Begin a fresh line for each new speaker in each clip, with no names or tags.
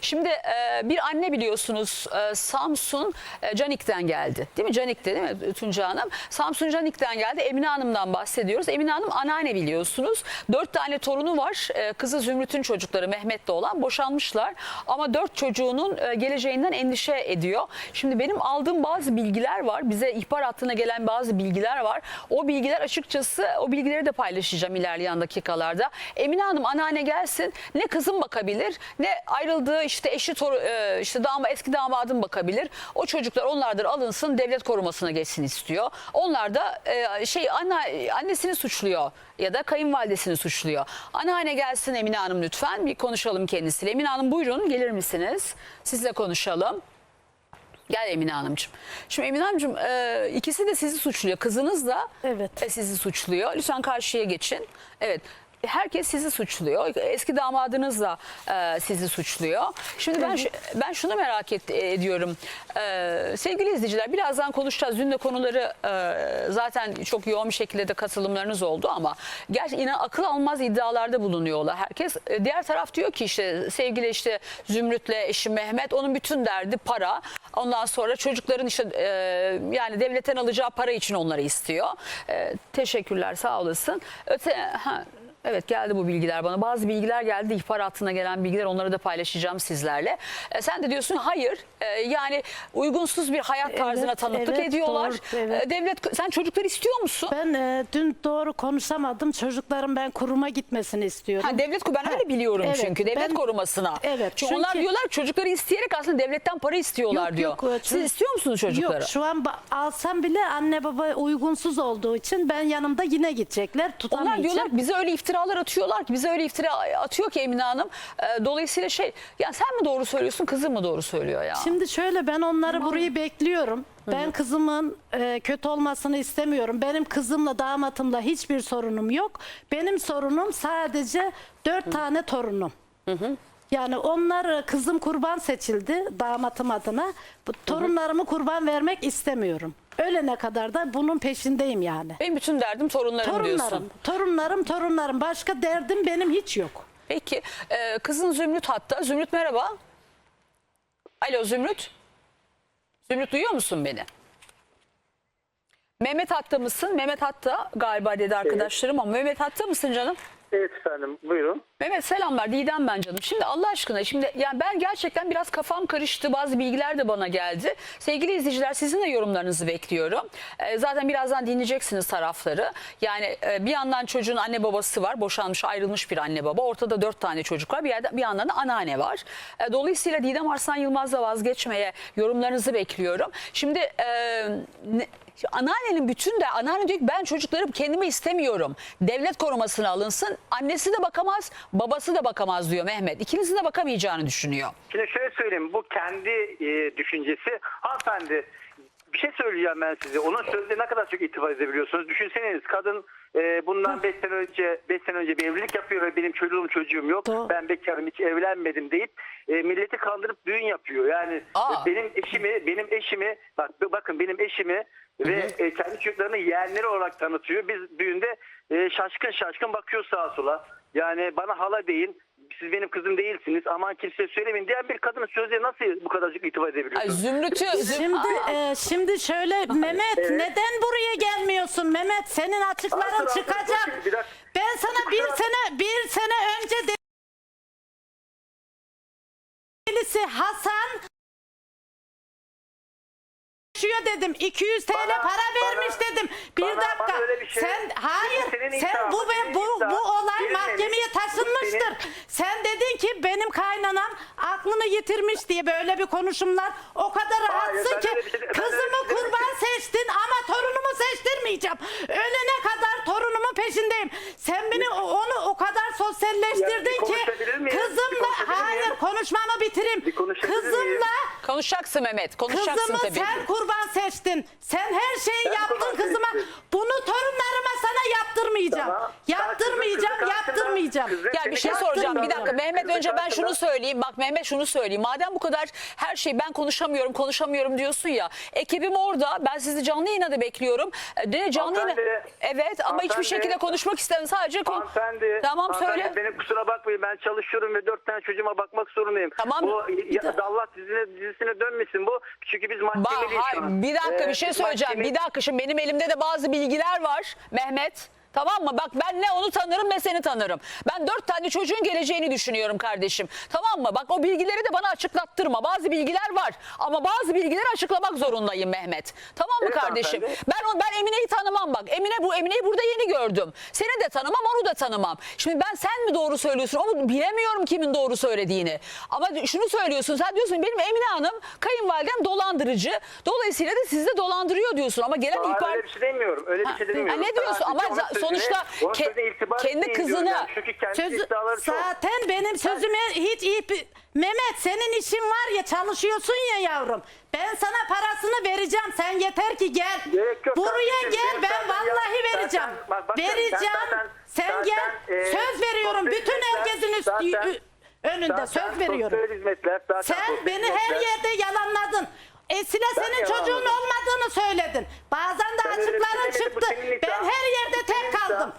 Şimdi e, bir anne biliyorsunuz e, Samsun e, Canik'ten geldi. Değil mi? Canik'te değil mi Tunca Hanım? Samsun Canik'ten geldi. Emine Hanım'dan bahsediyoruz. Emine Hanım anneanne biliyorsunuz. Dört tane torunu var. E, kızı Zümrüt'ün çocukları Mehmet'le olan boşanmışlar. Ama dört çocuğunun e, geleceğinden endişe ediyor. Şimdi benim aldığım bazı bilgiler var. Bize ihbar hattına gelen bazı bilgiler var. O bilgiler açıkçası o bilgileri de paylaşacağım ilerleyen dakikalarda. Emine Hanım anneanne gelsin. Ne kızım bakabilir ne ayrıldığı işte eşi e, işte dama, eski damadım bakabilir. O çocuklar onlardır alınsın devlet korumasına geçsin istiyor. Onlar da e, şey anne, annesini suçluyor ya da kayınvalidesini suçluyor. Anneanne gelsin Emine Hanım lütfen bir konuşalım kendisiyle. Emine Hanım buyurun gelir misiniz? Sizle konuşalım. Gel Emine Hanımcığım. Şimdi Emine Hanımcığım e, ikisi de sizi suçluyor. Kızınız da
Evet.
e, sizi suçluyor. Lütfen karşıya geçin. Evet. Herkes sizi suçluyor. Eski damadınız da e, sizi suçluyor. Şimdi ben ben şunu merak et, ediyorum. E, sevgili izleyiciler birazdan konuşacağız. Dün de konuları e, zaten çok yoğun bir şekilde de katılımlarınız oldu ama gerçekten inan akıl almaz iddialarda bulunuyorlar. Herkes e, diğer taraf diyor ki işte sevgili işte Zümrüt'le eşi Mehmet onun bütün derdi para. Ondan sonra çocukların işte e, yani devletten alacağı para için onları istiyor. E, teşekkürler sağ olasın. Öte ha, Evet geldi bu bilgiler bana. Bazı bilgiler geldi ihbar hattına gelen bilgiler onları da paylaşacağım sizlerle. E, sen de diyorsun hayır e, yani uygunsuz bir hayat tarzına
Evet,
tanıklık
evet,
ediyorlar.
doğru, evet.
E, devlet sen çocukları istiyor musun?
Ben e, dün doğru konuşamadım. Çocuklarım ben kuruma gitmesini istiyorum.
Ha, devlet ben öyle biliyorum
evet,
çünkü devlet
ben-
korumasına.
Evet,
Çünkü, onlar diyorlar çocukları isteyerek aslında devletten para istiyorlar
Yok,
diyor.
yok, o
Siz
çocuk-
istiyor musunuz çocukları?
Yok şu an alsam bile anne baba uygunsuz olduğu için ben yanımda yine gidecekler.
Onlar
Tutamayacağım.
diyorlar ki bize öyle iftiralar atıyorlar ki bize öyle iftira atıyor ki Emine Hanım. E, dolayısıyla şey ya sen mi doğru söylüyorsun kızın mı doğru söylüyor ya?
Şimdi şöyle ben onları burayı bekliyorum. Ben kızımın e, kötü olmasını istemiyorum. Benim kızımla damatımla hiçbir sorunum yok. Benim sorunum sadece dört tane torunum. Yani onlar e, kızım kurban seçildi damatım adına. Bu torunlarımı kurban vermek istemiyorum. Ölene kadar da bunun peşindeyim yani.
Benim bütün derdim torunlarım
Torunlarım,
diyorsun.
torunlarım, torunlarım. Başka derdim benim hiç yok.
Peki e, kızın Zümrüt hatta. Zümrüt merhaba. Alo Zümrüt. Zümrüt duyuyor musun beni? Mehmet hatta mısın? Mehmet hatta galiba dedi arkadaşlarım ama Mehmet hatta mısın canım?
Evet efendim buyurun.
Mehmet selamlar Didem ben canım. Şimdi Allah aşkına şimdi yani ben gerçekten biraz kafam karıştı. Bazı bilgiler de bana geldi. Sevgili izleyiciler sizin de yorumlarınızı bekliyorum. Ee, zaten birazdan dinleyeceksiniz tarafları. Yani e, bir yandan çocuğun anne babası var. Boşanmış ayrılmış bir anne baba. Ortada dört tane çocuk var. Bir, yerden, bir yandan da anneanne var. E, dolayısıyla Didem Arslan Yılmaz'la vazgeçmeye yorumlarınızı bekliyorum. Şimdi e, ne- Anneannenin bütün de anneanne diyor ki ben çocukları kendime istemiyorum. Devlet korumasına alınsın. Annesi de bakamaz, babası da bakamaz diyor Mehmet. İkinizin de bakamayacağını düşünüyor.
Şimdi şöyle söyleyeyim bu kendi e, düşüncesi. Hanımefendi bir şey söyleyeceğim ben size. Onun sözüne ne kadar çok itibar edebiliyorsunuz. Düşünseniz kadın e, bundan 5 sene önce 5 sene önce bir evlilik yapıyor ve benim çocuğum çocuğum yok.
Doğru.
Ben bekarım hiç evlenmedim deyip e, milleti kandırıp düğün yapıyor. Yani
Aa.
e, benim eşimi benim eşimi bak bakın benim eşimi ve e, kendi çocuklarını yeğenleri olarak tanıtıyor. Biz düğünde e, şaşkın şaşkın bakıyor sağa sola. Yani bana hala deyin. Siz benim kızım değilsiniz. Aman kimseye söylemeyin diyen bir kadının sözüne nasıl bu kadarcık itibar
Ay,
edebiliyorsunuz?
Zümrüt'ü... Züm-
Şimdi e, şimdi şöyle Mehmet
Evet.
neden buraya gelmiyorsun Mehmet senin açıkların
asıl,
çıkacak.
bir dakika.
Ben sana bir sene bir sene önce de Birisi Hasan yaşıyor dedim. 200 TL
Bana-
para vermiş
bana-
dedim. Bir
bana-
dakika.
bana öyle bir şey-
sen hayır.
Senin
sen
iddian,
bu
bu senin
bu
iddian.
bu olay mahkemeye
benim-
taşınmıştır.
senin-
Sen dedin ki benim kaynanam aklını yitirmiş diye böyle bir konuşumlar o kadar rahatsın
ben
ki
öyle bir şey- ben öyle bir
kızımı
şey demedim
kurban seçtin ama torunumu seçtirmeyeceğim. Ölene kadar torunumun peşindeyim. Sen beni o- onu o kadar sosyalleştirdin ki
konuşabilir miyim? Bir
kızımla
konuşabilir
hayır
miyim?
konuşmamı bitireyim.
Bir konuşabilir miyim?
Kızımla
Konuşacaksın Mehmet. Konuşacaksın
Kızımı
tabii.
sen kurban seçtin. Sen her şeyi
Ben
yaptın
kurban
kızıma.
seçtim.
Bunu torunlarıma sana yaptırmayacağım.
Tamam.
Yaptırmayacağım, yaptırmayacağım.
kızın
Ya bir şey soracağım. Bir dakika Mehmet önce ben şunu söyleyeyim. Bak Mehmet şunu söyleyeyim. Madem bu kadar her şey ben konuşamıyorum, konuşamıyorum diyorsun ya. Ekibim orada. Ben sizi canlı yayına da bekliyorum. E, De canlı yayına.
Hanımefendi,
Evet ama hiçbir
hanımefendi,
şekilde konuşmak istemiyorum. Sadece kon-
Hanımefendi,
Tamam
hanımefendi,
söyle.
Benim kusura bakmayın ben çalışıyorum ve dört tane çocuğuma bakmak zorundayım.
Tamam.
Bu ya, Allah dizine, dizisine dönmesin bu. Çünkü biz
Bak,
mahkemeliyiz
hayır,
şu an.
bir dakika
Ee,
bir şey
biz
söyleyeceğim.
mahkeme-
Bir dakika şimdi benim elimde de bazı bilgiler var Mehmet. Tamam mı? Bak ben ne onu tanırım ne seni tanırım. Ben dört tane çocuğun geleceğini düşünüyorum kardeşim. Tamam mı? Bak o bilgileri de bana açıklattırma. Bazı bilgiler var ama bazı bilgileri açıklamak zorundayım Mehmet. Tamam mı
Evet,
kardeşim?
hanımefendi.
Ben o- ben Emine'yi tanımam bak. Emine bu Emine'yi burada yeni gördüm. Seni de tanımam, onu da tanımam. Şimdi ben sen mi doğru söylüyorsun? Onu bilemiyorum kimin doğru söylediğini. Ama şunu söylüyorsun. Sen diyorsun benim Emine Hanım kayınvalidem dolandırıcı. Dolayısıyla da sizi de dolandırıyor diyorsun ama gelen
Hayır,
ihbar
öyle bir şey demiyorum. Öyle bir şey
Ha,
demiyorum.
ne diyorsun?
Sadece
Ama za-
sözüne-
sonuçta ke- kendi kızını-
yani. Çünkü kendi
Sözü,
çok.
zaten benim sözüme hiç iyi... Mehmet senin işin var ya çalışıyorsun ya yavrum. Ben sana parasını vereceğim. Sen yeter ki gel.
Yok
Buraya
kardeşim,
gel ben vallahi
ya-
vereceğim.
zaten- bak- bakın,
vereceğim.
sen zaten-
Sen
zaten,
gel.
e,
söz veriyorum. Bütün herkesin üstü,
zaten-
önünde
zaten
söz veriyorum.
hizmetler, zaten
Sen beni her yerde yalanladın. Esile
Ben
senin çocuğun olmadığını söyledin. Bazen de
Ben
açıkların çıktı.
senin
Ben
iddian.
her yerde
Bu senin
tek kaldım.
iddian.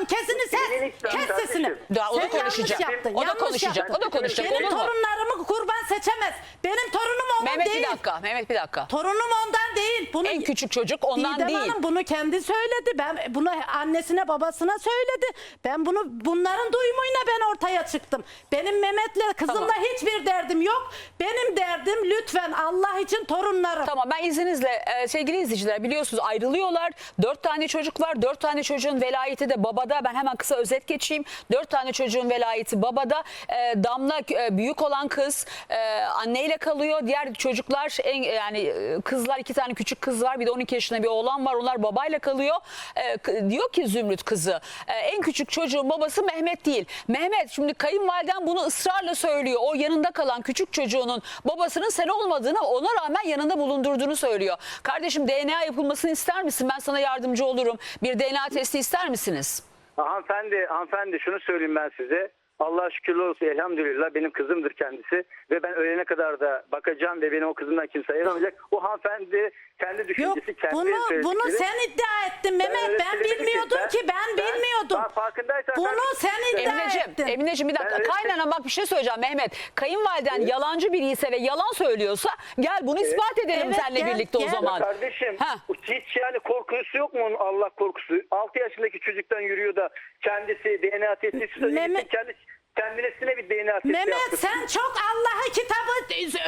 Kaldım. Kesini ses. Kes
kardeşim.
sesini.
Daha o da
Sen yanlış
konuşacak.
yaptın.
O da
yanlış
konuşacak.
yaptın.
O da konuşacak.
Benim
Olur mu?
torunlarımı kurban seçemez. Benim torunum onun
Mehmet
değil.
bir dakika. Mehmet bir dakika.
Torunum ondan değil. Bunu
En küçük çocuk ondan
Didem
değil.
Hanım bunu kendi söyledi. Ben bunu annesine babasına söyledi. Ben bunu bunların duyumuyla ben ortaya çıktım. Benim Mehmet'le kızımla
Tamam.
hiçbir derdim yok. Benim derdim lütfen Allah için torunlarım.
Tamam ben izninizle e, sevgili izleyiciler biliyorsunuz ayrılıyorlar. Dört tane çocuk var. Dört tane çocuğun velayeti de babada. Ben hemen kısa özet geçeyim. Dört tane çocuğun velayeti babada. E, Damla e, büyük olan kız e, anneyle kalıyor. Diğer çocuklar en, yani e, kızlar iki tane küçük kız var. Bir de 12 yaşında bir oğlan var. Onlar babayla kalıyor. E, diyor ki Zümrüt kızı e, en küçük çocuğun babası Mehmet değil. Mehmet şimdi kayınvaliden bunu ısrarla söylüyor. O yanında kalan küçük çocuğunun babasının sen olmadığını ona rağmen yanında bulundurduğunu söylüyor. Kardeşim DNA yapılmasını ister misin? Ben sana yardımcı olurum. Bir DNA testi ister misiniz?
Hanımefendi, hanımefendi şunu söyleyeyim ben size. Allah şükürler olsun elhamdülillah benim kızımdır kendisi ve ben ölene kadar da bakacağım ve beni o kızımdan kimse ayıramayacak. O hanımefendi kendi
Yok
düşüncesi kendi
bunu bunu sen iddia ettin Mehmet. Ben,
demedim
bilmiyordum
Ben-
ki ben, bilmiyordum.
Farkındaysan
Bunu
sen-
iddia
Emineciğim,
ettin.
Emineciğim bir dakika.
Ben bir şey-
Kaynana bak bir şey söyleyeceğim Mehmet. Kayınvaliden yalancı biri ise ve yalan söylüyorsa gel bunu ispat edelim
Evet,
seninle
gel,
birlikte
gel.
o zaman.
Kardeşim
Ha.
hiç yani korkusu yok mu onun Allah korkusu? 6 yaşındaki çocuktan yürüyor da kendisi DNA testi.
Mehmet-
Gitsin kendi, kendisine bir DNA testi
Mehmet
yaptırsın.
sen çok Allah'ı kitabı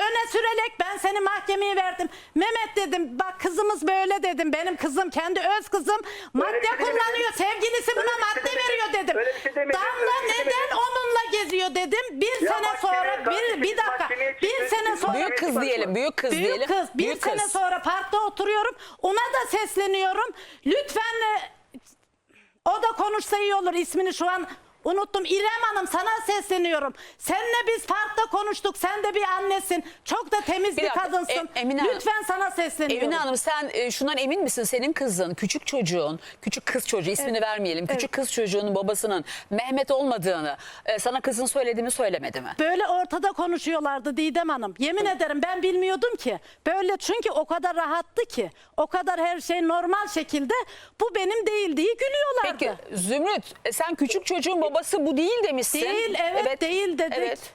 öne sürerek ben seni mahkemeye verdim. Mehmet dedim bak kızımız böyle dedim. Benim kızım kendi öz kızım madde
bir şey demedim.
kullanıyor. Sevgilisi
Öyle
buna
bir şey
madde
demedim.
veriyor dedim.
Öyle bir şey demedim.
Damla
Öyle şey
neden
demedim.
onunla geziyor dedim. Bir
Ya
sene sonra bir, bir dakika bir sene sonra
Büyük kız diyelim, büyük kız
Büyük
diyelim.
kız bir
Büyük
sene
kız.
sonra parkta oturuyorum. Ona da sesleniyorum. Lütfen e, o da konuşsa iyi olur ismini şu an unuttum. İrem Hanım sana sesleniyorum. Senle biz parkta konuştuk. Sen de bir annesin. Çok da temiz
Bir
bir,
dakika,
kadınsın.
Em- Emine Hanım-
Lütfen sana sesleniyorum.
Emine Hanım sen e, şundan emin misin? Senin kızın, küçük çocuğun, küçük kız çocuğu ismini vermeyelim. Küçük
Evet.
kız çocuğunun babasının Mehmet olmadığını e, sana kızın söyledi mi söylemedi mi?
Böyle ortada konuşuyorlardı Didem Hanım. Yemin ederim ben bilmiyordum ki. Böyle çünkü o kadar rahattı ki. O kadar her şey normal şekilde. Bu benim değil diye gülüyorlardı.
Peki Zümrüt e, sen küçük çocuğun babası bu değil demişsin.
Değil, evet, değil dedik.
Evet.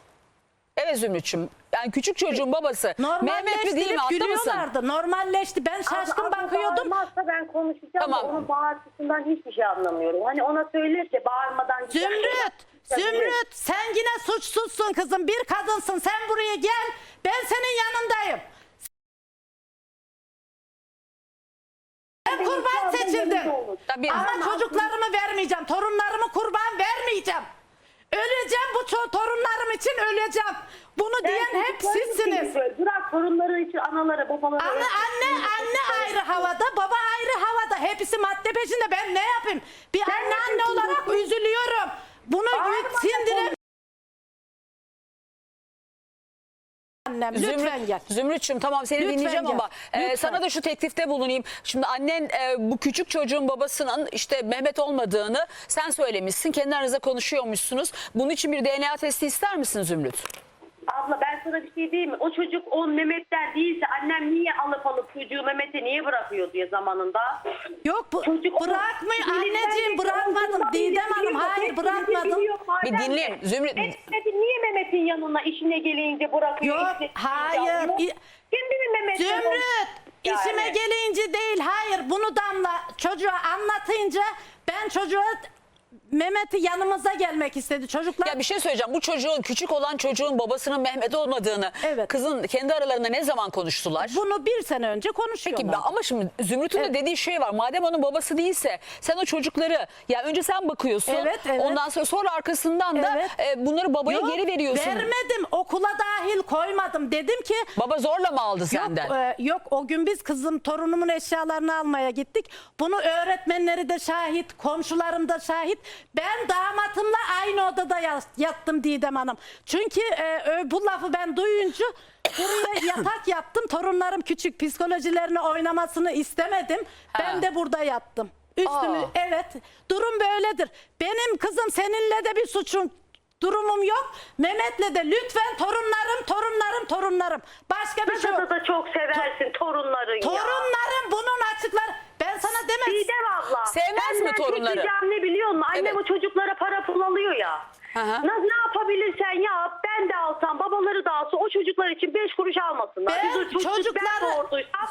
Evet Zümrüt'çüm. Yani küçük çocuğun babası Mehmet mi değil mi? Haklı mısın?
gülüyorlardı. Normalleşti. Ben şaşkın
Abla
bakıyordum.
Bağırmazsa ben konuşacağım
Tamam.
da onun bağırtısından hiçbir şey anlamıyorum. Hani ona söylerse bağırmadan... güzel
Zümrüt,
şeyler-
Zümrüt sen yine suçsuzsun kızım. Bir kadınsın. Sen buraya gel. Ben senin yanındayım. Sen kurban seçildin.
Tabii.
Ama çocuklarımı vermeyeceğim. Torunlarımı kurban ço- torunlarım için öleceğim. Bunu diyen hep
için
sizsiniz.
söyle. Bırak torunları için analara babalara...
Anne, anne, anne ayrı havada, baba ayrı havada. Hepsi madde peşinde. Ben ne yapayım? Bir anne
ne
anne
yapıyorsun?
olarak üzülüyorum. Bunu
Bağırma,
annem. Lütfen gel.
Zümrüt'cüm tamam seni
Lütfen
dinleyeceğim
gel.
ama e,
Lütfen.
sana da şu teklifte bulunayım. Şimdi annen e, bu küçük çocuğun babasının işte Mehmet olmadığını sen söylemişsin. Kendi aranızda konuşuyormuşsunuz. Bunun için bir DNA testi ister misin Zümrüt?
Abla ben sana bir şey diyeyim mi? O çocuk o Mehmet'ten değilse annem niye alıp alıp çocuğu Mehmet'e niye bırakıyor diye zamanında.
Yok bu,
Çocuk onu-
bırakmıyor
Elinden
anneciğim bırakmadım. Didem Hanım hayır bırakmadım.
Bir dinleyin. Zümrüt.
Mehmet'i niye Mehmet'in yanına işine gelince bırakıyor?
Yok,
işine
hayır. İ-
Şimdi mi Mehmet'in
Zümrüt
Yani.
işime gelince değil hayır bunu Damla çocuğa anlatınca ben çocuğa Mehmet'i yanımıza gelmek istedi çocuklar.
Ya bir şey söyleyeceğim. Bu çocuğun küçük olan çocuğun babasının Mehmet olmadığını
Evet.
kızın kendi aralarında ne zaman konuştular?
Bunu bir sene önce konuşuyorlar.
Peki ama şimdi Zümrüt'ün de dediği şey var. Madem onun babası değilse sen o çocukları ya önce sen bakıyorsun.
Evet, evet.
Ondan sonra sonra arkasından da
Evet.
e, bunları babaya
Yok,
geri veriyorsun.
Vermedim okula dahil koymadım dedim ki
Baba zorla mı aldı
Yok,
senden?
e, yok o gün biz kızım torunumun eşyalarını almaya gittik. Bunu öğretmenleri de şahit, komşularım da şahit. Ben damatımla aynı odada yas- yattım Didem Hanım. Çünkü e, ö- bu lafı ben duyunca buraya yatak yaptım. Torunlarım küçük psikolojilerini oynamasını istemedim. Ben de burada yattım. Üstümü
Aa.
evet durum böyledir. Benim kızım seninle de bir suçum durumum yok. Mehmet'le de lütfen torunlarım, torunlarım, torunlarım. Başka bir şey yok.
Kızı da çok seversin torunların ya.
Torunlarım bunun açıklar. Ben sana demedim.
Didem abla.
Sevmez mi torunları?
tek ricam ne biliyor musun? Annem
Evet.
o çocuklara para pul alıyor ya.
Hı hı.
Ne, ne yapabilirsen yap. Ben de alsam, babaları da alsa o çocuklar için beş kuruş almasınlar.
Ben
Biz o çocuk
çocukları-
ben doğurduysam,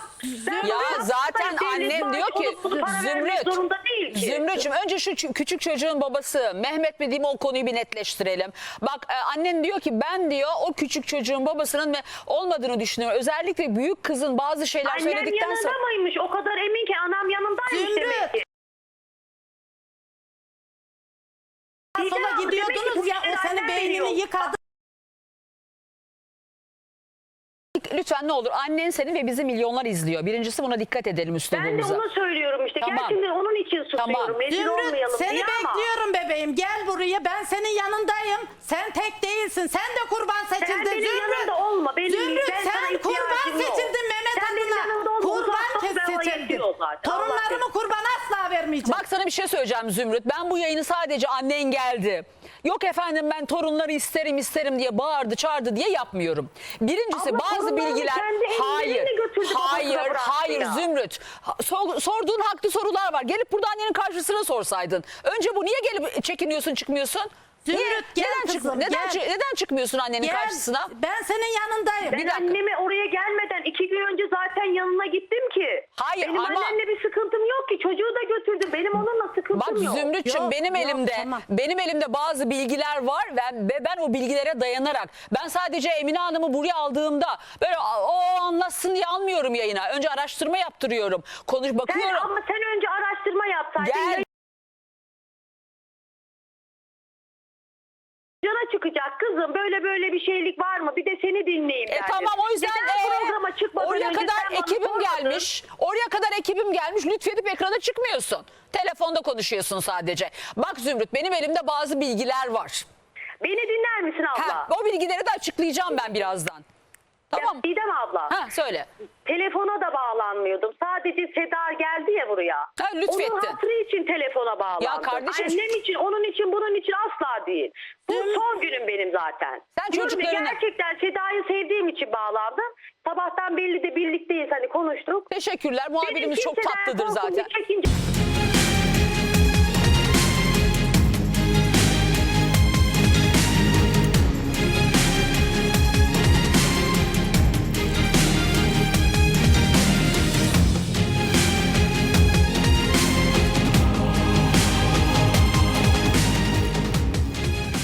ben
Ya zaten annem diyor ki Zümrüt,
zorunda değil ki.
Zümrüt'cüm önce şu ç- küçük çocuğun babası Mehmet mi mi o konuyu bir netleştirelim. Bak e, annen diyor ki ben diyor o küçük çocuğun babasının ve olmadığını düşünüyorum. Özellikle büyük kızın bazı şeyler
Annem
söyledikten
yanında
sonra.
mıymış? O kadar emin ki anam yanındaymış
Zümrüt.
demek ki.
Sola
Didem abla, demek ki
gidiyordunuz
bu
ya o
annem
beynini yıkadı.
Lütfen ne olur annen seni ve bizi milyonlar izliyor. Birincisi buna dikkat edelim
Ben de
üslubumuza.
onu söylüyorum işte.
Tamam.
Gerçekten onun için susuyorum.
Tamam.
Rezil
Zümrüt
olmayalım
seni
diye ama.
bekliyorum bebeğim. Gel buraya ben senin yanındayım. Sen tek değilsin. Sen de kurban seçildin
benim
Zümrüt.
yanımda olma, benim-
Zümrüt
ben sana
sen kurban
yok.
seçildin Mehmet
Sen benim yanımda
Kurban
uzaktan
kes seçildin.
yetiyor zaten. Allah
Torunlarımı kurban asla vermeyeceğim.
Bak sana bir şey söyleyeceğim Zümrüt. Ben bu yayını sadece annen geldi. Yok efendim ben torunları isterim isterim diye bağırdı çağırdı diye yapmıyorum. Birincisi
Abla,
bazı
torunlarını
bilgiler
kendi elleriyle
hayır
götürdü, babasına
hayır
bıraktı
hayır
ya.
Zümrüt Ha- sor- sorduğun haklı sorular var. Gelip burada annenin karşısına sorsaydın. Önce bu niye gelip çekiniyorsun çıkmıyorsun?
Zümrüt, gel
neden, çık-
kızım,
neden,
gel.
çı- neden çıkmıyorsun annenin
Gel,
karşısına?
Ben senin yanındayım.
Ben
Bir dakika.
anneme oraya gelmeden iki gün önce zaten yanına gittim ki.
Hayır,
Benim
ama-
annemle bir sıkıntım yok ki. Çocuğu da götürdüm. Benim onunla sıkıntım
Bak
yok.
Zümrüt'çüm
Yok,
benim
yok,
elimde
tamam.
benim elimde bazı bilgiler var ve ve ben o bilgilere dayanarak ben sadece Emine Hanım'ı buraya aldığımda böyle o anlatsın diye almıyorum yayına. Önce araştırma yaptırıyorum. Konuş
Sen,
bakıyorum.
ama sen önce araştırma yapsaydın.
Gel.
Cana çıkacak kızım böyle böyle bir şeylik var mı? Bir de seni dinleyeyim
E tamam o yüzden
Neden
e,
programa çıkmadan
oraya
önce
kadar
bana
ekibim
sormadın?
gelmiş. Oraya kadar ekibim gelmiş. Lütfedip ekrana çıkmıyorsun. Telefonda konuşuyorsun sadece. Bak Zümrüt benim elimde bazı bilgiler var.
Beni dinler misin abla?
Ha, o bilgileri de açıklayacağım ben birazdan. Tamam.
Ya, Didem abla.
Ha söyle.
Telefona da bağlanmıyordum. Sadece Seda geldi ya buraya.
Ha, lütfettin.
Onun hatırı için telefona bağlandım.
Ya kardeşim-
Annem için, onun için, bunun için asla değil. Bu son günüm benim zaten.
Sen
Diyorum ya,
çocuklarını-
Gerçekten Seda'yı sevdiğim için bağlandım. Sabahtan belli de birlikteyiz hani konuştuk.
Teşekkürler. Muhabirimiz çok tatlıdır zaten.
çekince-